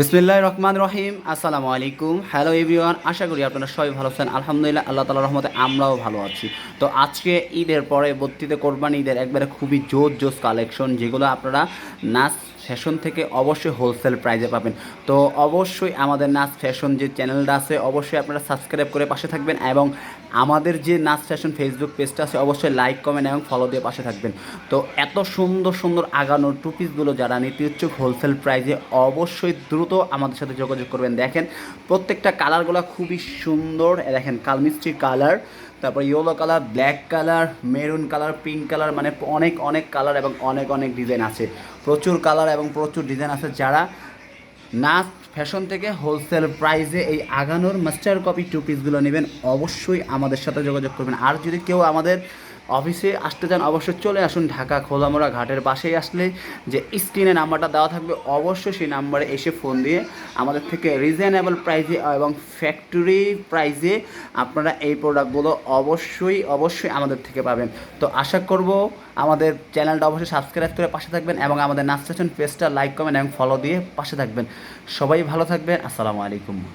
বিসমিল্লাহ রহমান রহিম। আসসালামু আলাইকুম। হ্যালো এভরিওয়ান আশা করি আপনারা সবাই ভালো আছেন। আলহামদুলিল্লাহ, আল্লাহ তালা রহমতে আমরাও ভালো আছি। তো আজকে ঈদের পরে বর্তিতে কোরবানি ঈদের একবারে খুবই জোর জোস কালেকশন যেগুলো আপনারা নাচ ফ্যাশন থেকে অবশ্যই হোলসেল প্রাইজে পাবেন। তো অবশ্যই আমাদের নাচ ফ্যাশন যে চ্যানেলটা আছে, অবশ্যই আপনারা সাবস্ক্রাইব করে পাশে থাকবেন এবং আমাদের যে নাচ ফ্যাশন ফেসবুক পেজটা আছে, অবশ্যই লাইক কমেন্ট এবং ফলো দিয়ে পাশে থাকবেন। তো এত সুন্দর সুন্দর আগানোর টু পিসগুলো যারা নিতে ইচ্ছুক হোলসেল প্রাইজে অবশ্যই দ্রুত আমাদের সাথে যোগাযোগ করবেন। দেখেন, প্রত্যেকটা কালারগুলো খুবই সুন্দর। দেখেন, কালমিস্ট্রি কালার তারপর yellow colour black colour maroon colour pink colour মানে অনেক অনেক কালার এবং অনেক অনেক ডিজাইন আছে। প্রচুর কালার এবং প্রচুর ডিজাইন আছে যারা নাচ ফ্যাশন থেকে হোলসেল প্রাইসে এই আগানোর মাস্টার কপি টু পিসগুলো নেবেন, অবশ্যই আমাদের সাথে যোগাযোগ করবেন। আর যদি কেউ আমাদের অফিসে আসতে চান অবশ্যই চলে আসুন ঢাকা খোলামোড়া ঘাটের পাশেই আসলে যে স্ক্রিনে নাম্বারটা দেওয়া থাকবে, অবশ্যই সেই নাম্বারে এসে ফোন দিয়ে আমাদের থেকে রিজনেবল প্রাইসে এবং ফ্যাক্টরি প্রাইসে আপনারা এই প্রোডাক্টগুলো অবশ্যই অবশ্যই আমাদের থেকে পাবেন। তো আশা করব আমাদের চ্যানেলটা অবশ্যই সাবস্ক্রাইব করে পাশে থাকবেন এবং আমাদের নাচ পেজটা লাইক কমেন্ট এবং ফলো দিয়ে পাশে থাকবেন। সবাই ভালো থাকবেন, আসসালামু আলাইকুম।